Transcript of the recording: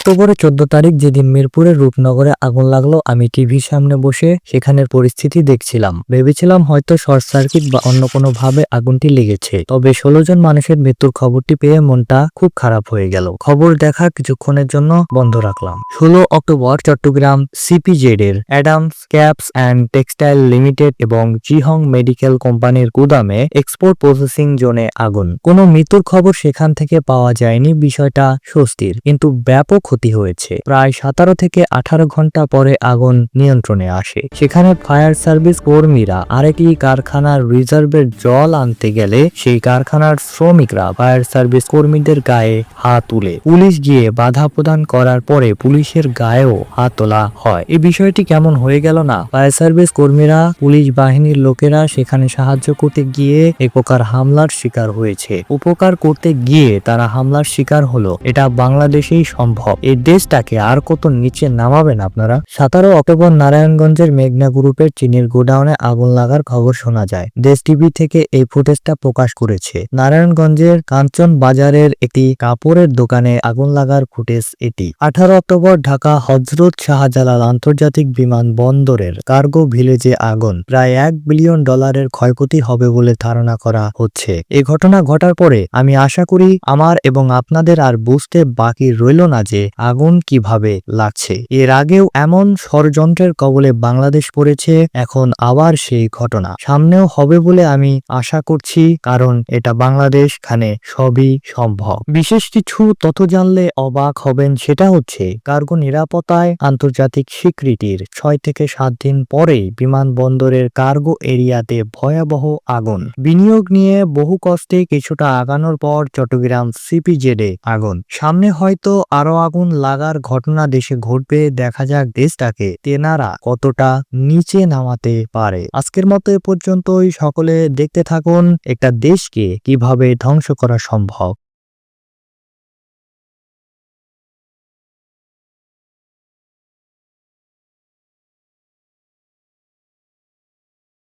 অক্টোবরের চোদ্দ তারিখ যেদিন মিরপুরের রূপনগরে আগুন লাগল, আমি টিভির সামনে বসে সেখানের পরিস্থিতি দেখছিলাম। ভেবেছিলাম হয়তো শর্ট সার্কিট বা অন্য কোনো ভাবে আগুনটি লেগেছে। তবে ষোলো জন মানুষের মৃত্যুর খবরটি পেয়ে মনটা খুব খারাপ হয়ে গেল। খবর দেখা কিছুক্ষণের জন্য বন্ধ রাখলাম। ষোলো অক্টোবর চট্টগ্রাম সিপিজেড এর Adams caps and textile limited এবং জিহং মেডিকেল কোম্পানির গুদামে এক্সপোর্ট প্রসেসিং জোনে আগুন। কোনো মৃত্যুর খবর সেখান থেকে পাওয়া যায়নি, বিষয়টা স্বস্তির। কিন্তু ব্যাপক ক্ষতি হয়েছে। প্রায় সতেরো থেকে আঠারো ঘণ্টা পরে আগুন নিয়ন্ত্রণে আসে। সেখানে ফায়ার সার্ভিস কর্মীরা আরেকটি কারখানার রিজার্ভের জল আনতে গেলে সেই কারখানার শ্রমিকরা ফায়ার সার্ভিস কর্মীদের গায়ে হাত তুলে পুলিশ গিয়ে বাধা প্রদান করার পরে পুলিশের গায়েও হাত তোলা হয়। এই বিষয়টি কেমন হয়ে গেল না? ফায়ার সার্ভিস কর্মীরা, পুলিশ বাহিনীর লোকেরা সেখানে সাহায্য করতে গিয়ে এক প্রকার হামলার শিকার হয়েছে। উপকার করতে গিয়ে তারা হামলার শিকার হলো। এটা বাংলাদেশেই সম্ভব। এই দেশটাকে আর কত নিচে নামাবেন আপনারা? সতেরো অক্টোবর নারায়ণগঞ্জের মেঘনা গ্রুপের চীনের গোডাউনে আগুন লাগার খবর শোনা যায়। দেশ টিভি থেকে এই ফুটেজটা প্রকাশ করেছে। নারায়ণগঞ্জের কাঞ্চন বাজারের একটি কাপড়ের দোকানে আগুন লাগার ফুটেজ এটি। আঠারো অক্টোবর ঢাকা হজরত শাহজালাল আন্তর্জাতিক বিমান বন্দরের কার্গো ভিলেজে আগুন। প্রায় এক বিলিয়ন ডলারের ক্ষয়ক্ষতি হবে বলে ধারণা করা হচ্ছে। এ ঘটনা ঘটার পরে আমি আশা করি আমার এবং আপনাদের আর বুঝতে বাকি রইল না যে আগুন কীভাবে লাগছে? এর আগেও এমন ষড়যন্ত্রের কবলে বাংলাদেশ পড়েছে, এখন আবার সেই ঘটনা। সামনেও হবে বলে আমি আশা করছি, কারণ এটা বাংলাদেশ খানে সবই সম্ভব। বিশেষ কিছু তথ্য জানলে অবাক হবেন সেটা হচ্ছে, কার্গো নিরাপত্তায় আন্তর্জাতিক স্বীকৃতির ছয় থেকে সাত দিন পরেই বিমানবন্দরের কার্গো এরিয়াতে ভয়াবহ আগুন। বিনিয়োগ নিয়ে বহু কষ্টে কিছুটা আগানোর পর চট্টগ্রাম সিপিজেডে আগুন। সামনে হয়তো আরও আগুন লাগার ঘটনা দেশে ঘটবে, দেখা যাক দেশটাকে তেনারা কতটা নিচে নামাতে পারে। আজকের মতো এ পর্যন্তই। সকলে দেখতে থাকুন একটা দেশকে কীভাবে ধ্বংস করা সম্ভব।